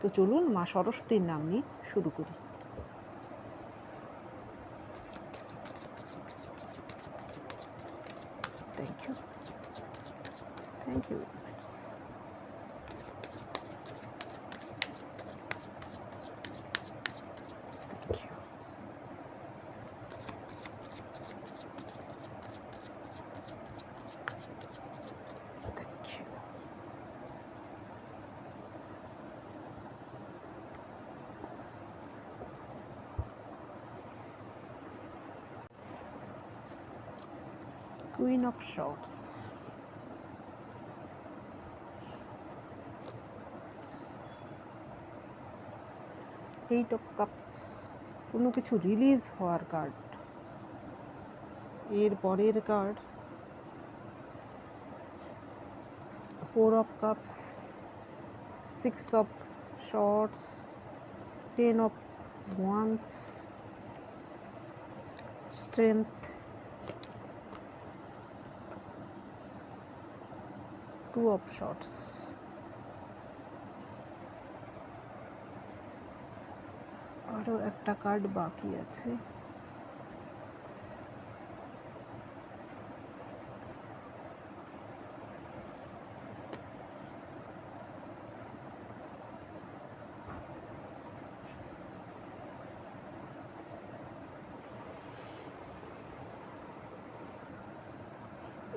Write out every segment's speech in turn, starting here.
তো চলুন মা সরস্বতীর নাম নিয়ে শুরু করি। Thank you thank you thank you thank you Queen of Swords. Eight of Cups. কোনো কিছু রিলিজ হওয়ার কার্ড এর পরের card four of cups six of swords ten of wands strength two of swords আরও একটা কার্ড বাকি আছে।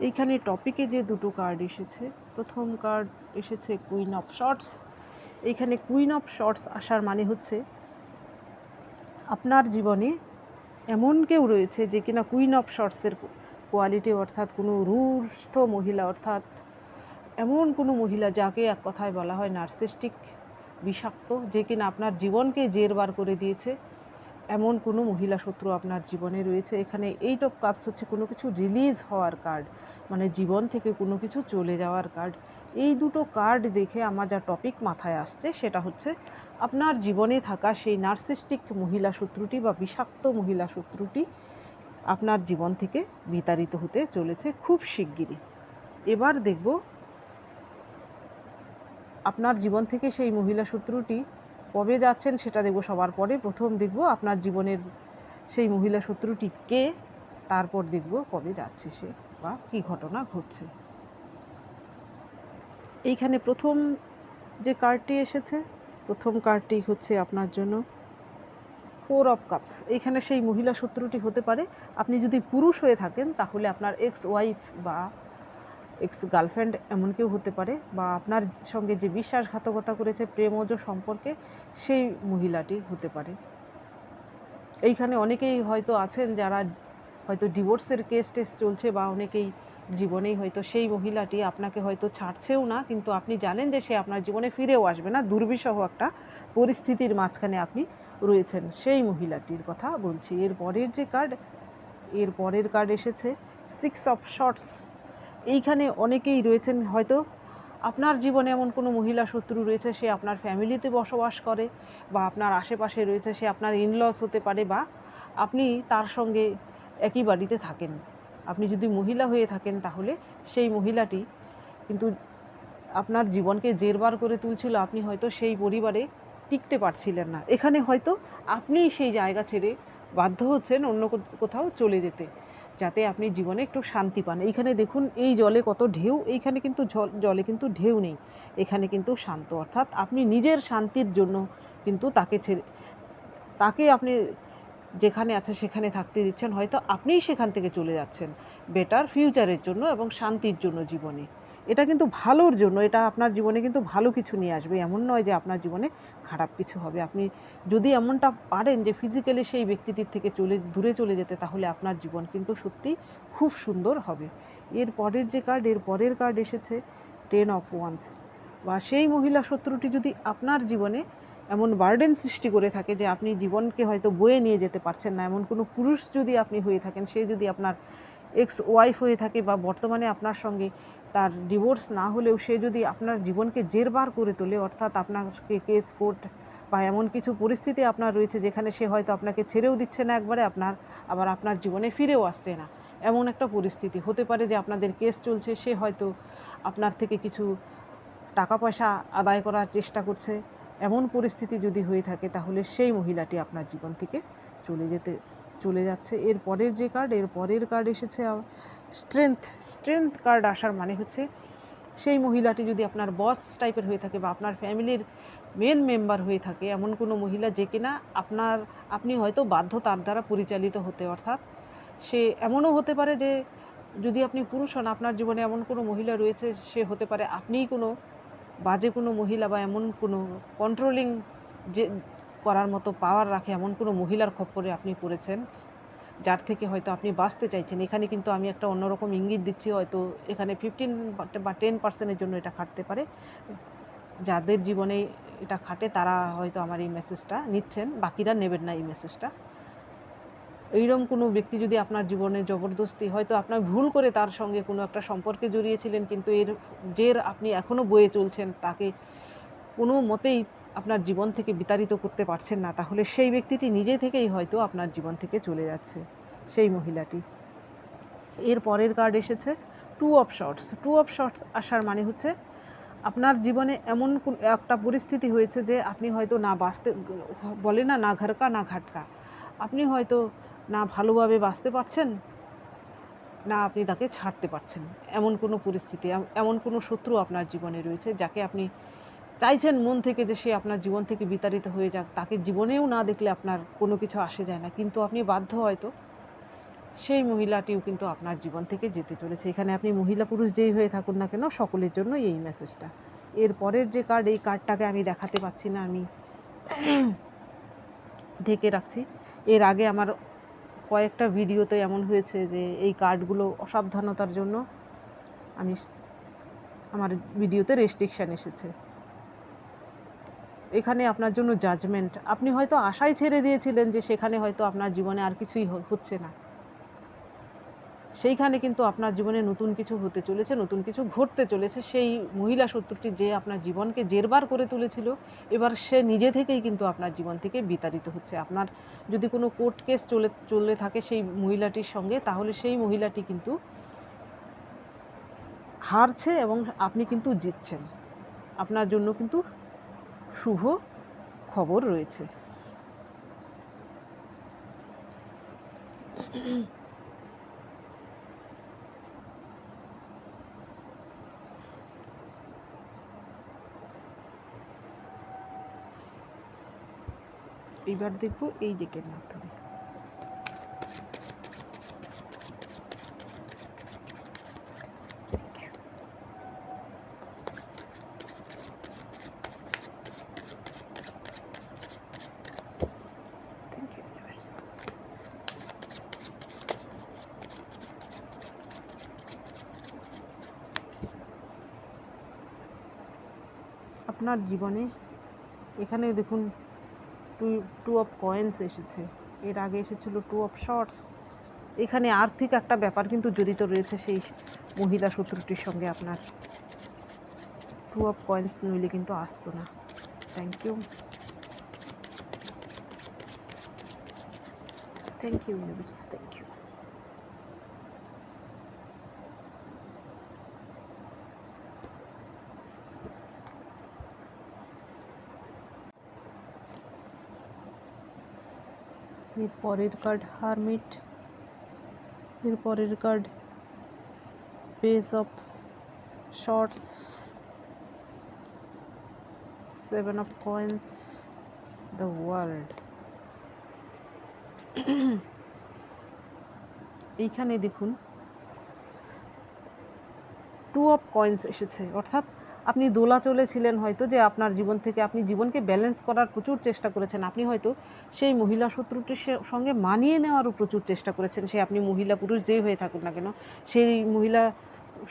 এইখানে টপিকে যে দুটো কার্ড এসেছে, প্রথম কার্ড এসেছে কুইন অফ শর্টস এইখানে কুইন অফ শর্টস আসার মানে হচ্ছে আপনার জীবনে এমন কেউ রয়েছে যে কিনা কুইন অফ শর্টসের কোয়ালিটি অর্থাৎ কোনো রুষ্ট মহিলা অর্থাৎ এমন কোনো মহিলা যাকে এক কথায় বলা হয় নার্সিস্টিক বিষাক্ত, যে কিনা আপনার জীবনকে জেরবার করে দিয়েছে। এমন কোনো মহিলা শত্রু আপনার জীবনে রয়েছে? এখানে এইট অফ কাপস হচ্ছে কোনো কিছু রিলিজ হওয়ার কার্ড মানে জীবন থেকে কোনো কিছু চলে যাওয়ার কার্ড এই দুটো কার্ড দেখে আমার যা টপিক মাথায় আসছে সেটা হচ্ছে, আপনার জীবনে থাকা সেই নার্সিস্টিক মহিলা শত্রুটি বা বিষাক্ত মহিলা শত্রুটি আপনার জীবন থেকে বিতাড়িত হতে চলেছে খুব শিগগিরই। এবার দেখব, আপনার জীবন থেকে সেই মহিলা শত্রুটি কবে যাচ্ছেন সেটা দেখব সবার পরে। প্রথম দেখব আপনার জীবনের সেই মহিলা শত্রুটি কে, তারপর দেখব কবে যাচ্ছে সে বা কী ঘটনা ঘটছে। এইখানে প্রথম যে কার্ডটি এসেছে, প্রথম কার্ডটি হচ্ছে আপনার জন্য ফোর অফ কাপস এইখানে সেই মহিলা শত্রুটি হতে পারে। আপনি যদি পুরুষ হয়ে থাকেন, তাহলে আপনার এক্স ওয়াইফ বা এক্স গার্লফ্রেন্ড এমন কেউ হতে পারে বা আপনার সঙ্গে যে বিশ্বাসঘাতকতা করেছে প্রেমজ সম্পর্কে সেই মহিলাটি হতে পারে। এইখানে অনেকেই হয়তো আছেন যারা হয়তো ডিভোর্সের কেস টেস চলছে বা অনেকেই জীবনেই হয়তো সেই মহিলাটি আপনাকে হয়তো ছাড়ছেও না, কিন্তু আপনি জানেন যে সে আপনার জীবনে ফিরেও আসবে না। দুর্বিষহ একটা পরিস্থিতির মাঝখানে আপনি রয়েছেন সেই মহিলাটির কথা বলছি। এর পরের যে কার্ড এর পরের কার্ড এসেছে। সিক্স অফ শর্টস এইখানে অনেকেই রয়েছেন, হয়তো আপনার জীবনে এমন কোনো মহিলা শত্রু রয়েছে, সে আপনার ফ্যামিলিতে বসবাস করে বা আপনার আশেপাশে রয়েছে, সে আপনার ইনলস হতে পারে বা আপনি তার সঙ্গে একই বাড়িতে থাকেন। আপনি যদি মহিলা হয়ে থাকেন তাহলে সেই মহিলাটি কিন্তু আপনার জীবনকে জেরবার করে তুলছিল, আপনি হয়তো সেই পরিবারে টিকতে পারছিলেন না। এখানে হয়তো আপনি সেই জায়গা ছেড়ে বাধ্য হচ্ছেন অন্য কোথাও চলে যেতে। যাতে আপনি জীবনে একটু শান্তি পান। এইখানে দেখুন, এই জলে কত ঢেউ, এইখানে কিন্তু জলে কিন্তু ঢেউ নেই। এখানে কিন্তু শান্ত, অর্থাৎ আপনি নিজের শান্তির জন্য কিন্তু তাকে ছেড়ে, তাকে আপনি যেখানে আছে সেখানে থাকতে দিচ্ছেন। হয়তো আপনিই সেখান থেকে চলে যাচ্ছেন। বেটার ফিউচারের জন্য এবং শান্তির জন্য জীবনে। এটা কিন্তু ভালোর জন্য, এটা আপনার জীবনে কিন্তু ভালো কিছু নিয়ে আসবে। এমন নয় যে আপনার জীবনে খারাপ কিছু হবে। আপনি যদি এমনটা পারেন যে ফিজিক্যালি সেই ব্যক্তিটির থেকে চলে, দূরে চলে যেতে, তাহলে আপনার জীবন কিন্তু সত্যি খুব সুন্দর হবে। এর পরের যে কার্ড এর পরের কার্ড এসেছে টেন অফ ওয়ান্স বা সেই মহিলা শত্রুটি যদি আপনার জীবনে এমন বার্ডেন সৃষ্টি করে থাকে যে আপনি জীবনকে হয়তো বয়ে নিয়ে যেতে পারছেন না, এমন কোনো পুরুষ যদি আপনি হয়ে থাকেন, সে যদি আপনার এক্স ওয়াইফ হয়ে থাকে বা বর্তমানে আপনার সঙ্গে তার ডিভোর্স না হলেও সে যদি আপনার জীবনকে জেরবার করে তোলে, অর্থাৎ আপনাকে কেস কোর্ট বা এমন কিছু পরিস্থিতি আপনার রয়েছে যেখানে সে হয়তো আপনাকে ছেড়েও দিচ্ছে না একবারে, আপনার আবার আপনার জীবনে ফিরেও আসছে না। এমন একটা পরিস্থিতি হতে পারে যে আপনাদের কেস চলছে, সে হয়তো আপনার থেকে কিছু টাকা পয়সা আদায় করার চেষ্টা করছে। এমন পরিস্থিতি যদি হয়ে থাকে, তাহলে সেই মহিলাটি আপনার জীবন থেকে চলে যেতে, চলে যাচ্ছে। এর পরের যে কার্ড এর পরের কার্ড এসেছে স্ট্রেংথ স্ট্রেংথ কার্ড আসার মানে হচ্ছে সেই মহিলাটি যদি আপনার বস টাইপের হয়ে থাকে বা আপনার ফ্যামিলির মেন মেম্বার হয়ে থাকে, এমন কোনো মহিলা যে কিনা আপনার, আপনি হয়তো বাধ্য তার দ্বারা পরিচালিত হতে, অর্থাৎ সে এমনও হতে পারে যে যদি আপনি পুরুষ হন, আপনার জীবনে এমন কোনো মহিলা রয়েছে, সে হতে পারে আপনিই কোনো বাজে কোনো মহিলা বা এমন কোনো কন্ট্রোলিং যে করার মতো পাওয়ার রাখে, এমন কোনো মহিলার খপ্পরে আপনি পড়েছেন যার থেকে হয়তো আপনি বাঁচতে চাইছেন। এখানে কিন্তু আমি একটা অন্যরকম ইঙ্গিত দিচ্ছি, হয়তো এখানে ফিফটিন বা টেন পার্সেন্টের জন্য এটা খাটতে পারে। যাদের জীবনে এটা খাটে, তারা হয়তো আমার এই মেসেজটা নিচ্ছেন, বাকিরা নেবেন না এই মেসেজটা এইরকম কোনো ব্যক্তি যদি আপনার জীবনে জবরদস্তি, হয়তো আপনার ভুল করে তার সঙ্গে কোনো একটা সম্পর্কে জড়িয়েছিলেন, কিন্তু এর জের আপনি এখনও বয়ে চলছেন, তাকে কোনো মতেই আপনার জীবন থেকে বিতাড়িত করতে পারছেন না, তাহলে সেই ব্যক্তিটি নিজে থেকেই হয়তো আপনার জীবন থেকে চলে যাচ্ছে, সেই মহিলাটি। এর পরের কার্ড এসেছে two of swords two of swords আসার মানে হচ্ছে, আপনার জীবনে এমন একটা পরিস্থিতি হয়েছে যে আপনি হয়তো না বাঁচতে, বলে না না ঘরকা না ঘাটকা। আপনি হয়তো না ভালোভাবে বাঁচতে পারছেন, না আপনি তাকে ছাড়তে পারছেন। এমন কোনো পরিস্থিতি এম- এমন কোনো শত্রু আপনার জীবনে রয়েছে যাকে আপনি চাইছেন মন থেকে যে সে আপনার জীবন থেকে বিতাড়িত হয়ে যাক, তাকে জীবনেও না দেখলে আপনার কোনো কিছু আসে যায় না। কিন্তু আপনি বাধ্য হয়তো সেই মহিলাটিও কিন্তু আপনার জীবন থেকে যেতে চলেছে। এখানে আপনি মহিলা পুরুষ যেই হয়ে থাকুন না কেন, সকলের জন্য এই মেসেজটা এর পরের যে কার্ড এই কার্ডটাকে আমি দেখাতে পাচ্ছি না, আমি ঢেকে রাখছি। এর আগে আমার কয়েকটা ভিডিওতে এমন হয়েছে যে এই কার্ডগুলো অসাবধানতার জন্য আমি আমার ভিডিওতে রেস্ট্রিকশান এসেছে। এখানে আপনার জন্য জাজমেন্ট আপনি হয়তো আশাই ছেড়ে দিয়েছিলেন যে সেখানে হয়তো আপনার জীবনে আর কিছুই হচ্ছে না। সেইখানে কিন্তু আপনার জীবনে নতুন কিছু হতে চলেছে, নতুন কিছু ঘটতে চলেছে। সেই মহিলা শত্রুটি যে আপনার জীবনকে জেরবার করে তুলেছিল, এবার সে নিজে থেকেই কিন্তু আপনার জীবন থেকে বিতাড়িত হচ্ছে। আপনার যদি কোনো কোর্ট কেস চলে চলে থাকে সেই মহিলাটির সঙ্গে, তাহলে সেই মহিলাটি কিন্তু হারছে এবং আপনি কিন্তু জিতছেন। আপনার জন্য কিন্তু শুভ খবর রয়েছে। এইবার দেখব এই ডেকের মাধ্যমে। আপনার জীবনে? এখানে দেখুন টু টু অফ কয়েন্স এসেছে। এর আগে এসেছিল টু অফ শর্টস এখানে আর্থিক একটা ব্যাপার কিন্তু জড়িত রয়েছে সেই মহিলা শত্রুটির সঙ্গে আপনার। টু অফ কয়েন্স নইলে কিন্তু আসতো না। Thank you thank you thank you এর পরের কার্ড হারমিট এর পরের card page of swords seven of coins the world এইখানে দেখুন টু অফ কয়েন্স এসেছে, অর্থাৎ আপনি দোলাচলে ছিলেন হয়তো যে আপনার জীবন থেকে আপনি জীবনকে ব্যালেন্স করার প্রচুর চেষ্টা করেছেন। আপনি হয়তো সেই মহিলা শত্রুটির সঙ্গে মানিয়ে নেওয়ারও প্রচুর চেষ্টা করেছেন। সে আপনি মহিলা পুরুষ যেই হয়ে থাকুন না কেন, সেই মহিলা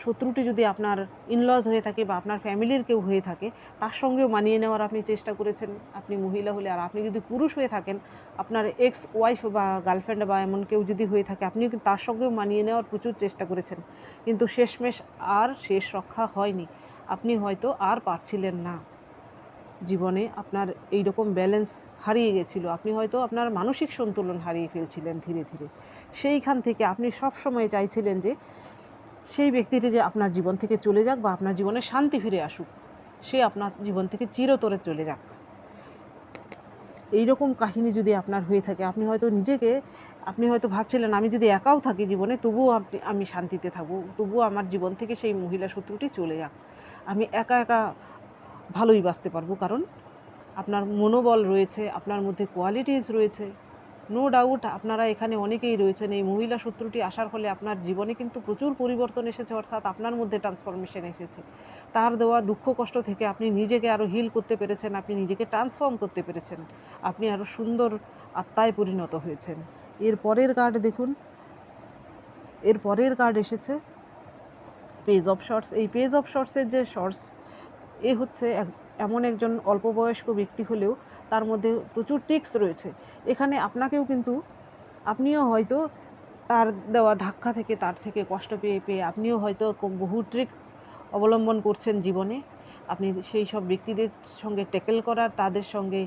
শত্রুটি যদি আপনার ইনলজ হয়ে থাকে বা আপনার ফ্যামিলির কেউ হয়ে থাকে, তার সঙ্গেও মানিয়ে নেওয়ার আপনি চেষ্টা করেছেন। আপনি মহিলা হলে আর আপনি যদি পুরুষ হয়ে থাকেন, আপনার এক্স ওয়াইফ বা গার্লফ্রেন্ড বা এমন কেউ যদি হয়ে থাকে কিন্তু তার সঙ্গেও মানিয়ে নেওয়ার প্রচুর চেষ্টা করেছেন। কিন্তু শেষমেশ আর শেষ রক্ষা হয়নি। আপনি হয়তো আর পারছিলেন না। জীবনে আপনার এই রকম ব্যালেন্স হারিয়ে গেছিল। আপনি হয়তো আপনার মানসিক সন্তুলন হারিয়ে ফেলছিলেন ধীরে ধীরে। সেইখান থেকে আপনি সব সময় চাইছিলেন যে সেই ব্যক্তিটি যে আপনার জীবন থেকে চলে যাক বা আপনার জীবনে শান্তি ফিরে আসুক, সে আপনার জীবন থেকে চিরতরে চলে যাক। এই রকম কাহিনী যদি আপনার হয়ে থাকে, আপনি হয়তো নিজেকে, আপনি হয়তো ভাবছিলেন, আমি যদি একাও থাকি জীবনে, তবুও আপনি, আমি শান্তিতে থাকব। তবুও আমার জীবন থেকে সেই মহিলা শত্রুটি চলে যাক। আমি একা একা ভালোই বাঁচতে পারব, কারণ আপনার মনোবল রয়েছে, আপনার মধ্যে কোয়ালিটিস রয়েছে। নো ডাউট আপনারা এখানে অনেকেই রয়েছেন, এই মহিলা সূত্রটি আসার ফলে আপনার জীবনে কিন্তু প্রচুর পরিবর্তন এসেছে, অর্থাৎ আপনার মধ্যে ট্রান্সফরমেশন এসেছে। তার দেওয়া দুঃখ কষ্ট থেকে আপনি নিজেকে আরও হিল করতে পেরেছেন, আপনি নিজেকে ট্রান্সফর্ম করতে পেরেছেন। আপনি আরও সুন্দর আত্মায় পরিণত হয়েছেন। এর পরের কার্ড দেখুন। এর পরের কার্ড এসেছে পেজ অফ শর্টস এই পেজ অফ শর্টসের যে শর্টস এ হচ্ছে এমন একজন অল্প বয়স্ক ব্যক্তি হলেও তার মধ্যে প্রচুর টিক্স রয়েছে। এখানে আপনাকেও কিন্তু, আপনিও হয়তো তার দেওয়া ধাক্কা থেকে, তার থেকে কষ্ট পেয়ে পেয়ে আপনিও হয়তো বহু ট্রিক অবলম্বন করছেন জীবনে। আপনি সেই সব ব্যক্তিদের সঙ্গে ট্যাকেল করার, তাদের সঙ্গে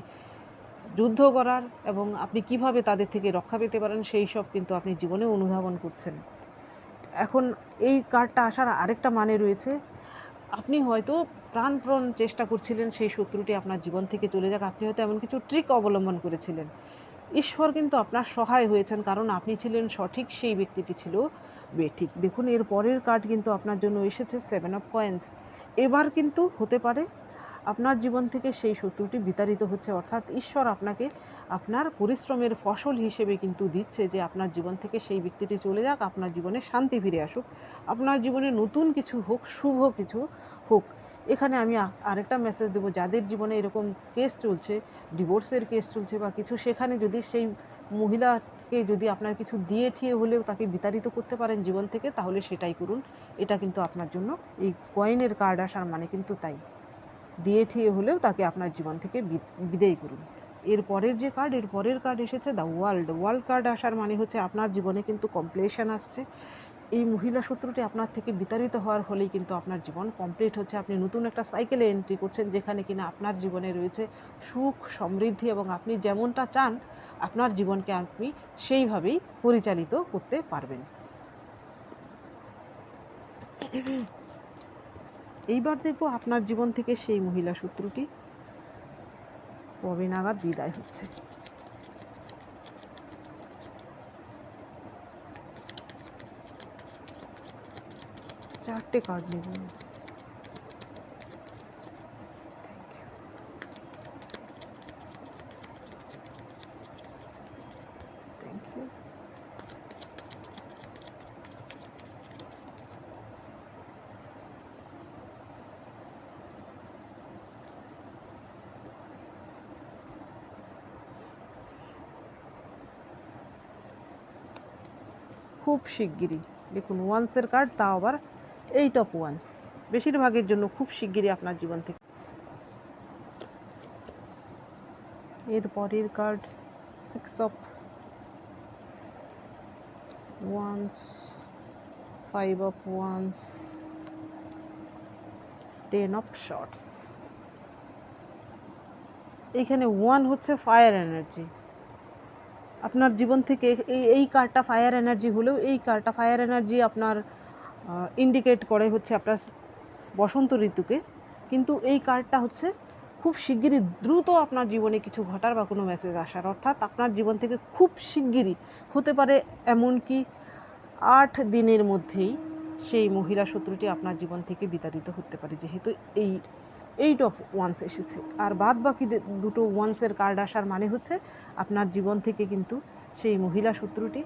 যুদ্ধ করার এবং আপনি কীভাবে তাদের থেকে রক্ষা পেতে পারেন, সেই সব কিন্তু আপনি জীবনে অনুধাবন করছেন। এখন এই কার্ডটা আসার আরেকটা মানে রয়েছে। আপনি হয়তো প্রাণপ্রণ চেষ্টা করছিলেন সেই শত্রুটি আপনার জীবন থেকে চলে যাক। আপনি হয়তো এমন কিছু ট্রিক অবলম্বন করেছিলেন। ঈশ্বর কিন্তু আপনার সহায় হয়েছেন কারণ আপনি ছিলেন সঠিক সেই ব্যক্তিটি ছিল বেঠিক। দেখুন, এর পরের কার্ড কিন্তু আপনার জন্য এসেছে সেভেন অফ কয়েন্স এবার কিন্তু হতে পারে আপনার জীবন থেকে সেই শত্রুটি বিতাড়িত হচ্ছে। অর্থাৎ ঈশ্বর আপনাকে আপনার পরিশ্রমের ফসল হিসেবে কিন্তু দিচ্ছে যে আপনার জীবন থেকে সেই ব্যক্তিটি চলে যাক, আপনার জীবনে শান্তি ফিরে আসুক। আপনার জীবনে নতুন কিছু হোক, শুভ কিছু হোক। এখানে আমি আরেকটা মেসেজ দেবো। যাদের জীবনে এরকম কেস চলছে ডিভোর্সের কেস চলছে বা কিছু, সেখানে যদি সেই মহিলাকে যদি আপনার কিছু দিয়ে ঠিয়ে হলেও তাকে বিতাড়িত করতে পারেন জীবন থেকে, তাহলে সেটাই করুন। এটা কিন্তু আপনার জন্য এই কয়েনের কার্ড আসার মানে কিন্তু তাই। দিয়ে ঠিয়ে হলেও তাকে আপনার জীবন থেকে বিদায় করুন। এর পরের যে কার্ড এর পরের কার্ড এসেছে দ্য ওয়ার্ল্ড ওয়ার্ল্ড কার্ড আসার মানে হচ্ছে আপনার জীবনে কিন্তু কমপ্লিশন আসছে। এই মহিলা সূত্রটি আপনার থেকে বিতাড়িত হওয়ার ফলেই কিন্তু আপনার জীবন কমপ্লিট হচ্ছে। আপনি নতুন একটা সাইকেলে এন্ট্রি করছেন যেখানে কিনা আপনার জীবনে রয়েছে সুখ, সমৃদ্ধি এবং আপনি যেমনটা চান, আপনার জীবনকে আপনি সেইভাবেই পরিচালিত করতে পারবেন। এইবার দেখব আপনার জীবন থেকে সেই মহিলা শত্রুটি। কবে নাগাদ বিদায় হচ্ছে। চারটে কার্ড নেব থ্যাংক ইউ খুব শিগগিরই। দেখুন ওয়ান্সের কার্ড তাও আবার এইট অফ ওয়ান্স বেশিরভাগের জন্য খুব শিগগিরই আপনার জীবন থেকে। এর পরের card six of wands five of wands ten of swords এখানে ওয়ান হচ্ছে ফায়ার এনার্জি আপনার জীবন থেকে এই এই কার্ডটা ফায়ার এনার্জি হলেও এই কার্ডটা ফায়ার এনার্জি আপনার ইন্ডিকেট করে হচ্ছে আপনার বসন্ত ঋতুকে। কিন্তু এই কার্ডটা হচ্ছে খুব শিগগিরই দ্রুত আপনার জীবনে কিছু ঘটার বা কোনো মেসেজ আসার। অর্থাৎ আপনার জীবন থেকে খুব শিগগিরই হতে পারে এমনকি আট দিনের মধ্যেই সেই মহিলা শত্রুটি আপনার জীবন থেকে বিতাড়িত হতে পারে। যেহেতু এই এইট অফ ওয়ান্স এসেছে। আর বাদ বাকি দুটো ওয়ান্সের কার্ড আসার মানে হচ্ছে আপনার জীবন থেকে কিন্তু সেই মহিলা শত্রুটি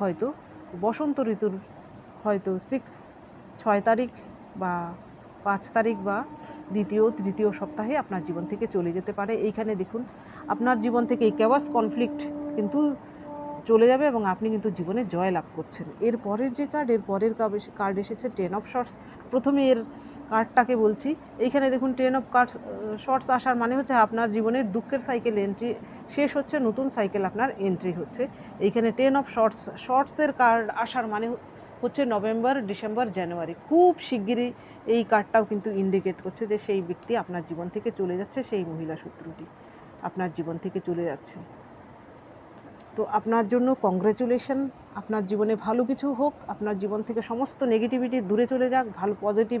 হয়তো বসন্ত ঋতুর হয়তো সিক্স ছয় তারিখ বা পাঁচ তারিখ বা দ্বিতীয়, তৃতীয় সপ্তাহে আপনার জীবন থেকে চলে যেতে পারে। এইখানে দেখুন, আপনার জীবন থেকে এই ক্যাওয়াস কনফ্লিক্ট কিন্তু চলে যাবে এবং আপনি কিন্তু জীবনে জয় লাভ করছেন। এর পরের যে কার্ড এর পরের কার্ড এসেছে টেন অফ শর্টস প্রথমে এর কার্ডটাকে বলছি, এইখানে দেখুন টেন অফ কার্ড শর্টস আসার মানে হচ্ছে আপনার জীবনের দুঃখের সাইকেল এন্ট্রি শেষ হচ্ছে নতুন সাইকেল আপনার এন্ট্রি হচ্ছে। এইখানে টেন অফ শর্টস শর্টসের কার্ড আসার মানে হচ্ছে নভেম্বর, ডিসেম্বর, জানুয়ারি। খুব শিগগিরই এই কার্ডটাও কিন্তু ইন্ডিকেট করছে যে সেই ব্যক্তি আপনার জীবন থেকে চলে যাচ্ছে, সেই মহিলা শত্রুটি আপনার জীবন থেকে চলে যাচ্ছে। তো আপনার জন্য কংগ্রেচুলেশন আপনার জীবনে ভালো কিছু হোক, আপনার জীবন থেকে সমস্ত নেগেটিভিটি দূরে চলে যাক, ভালো পজিটিভ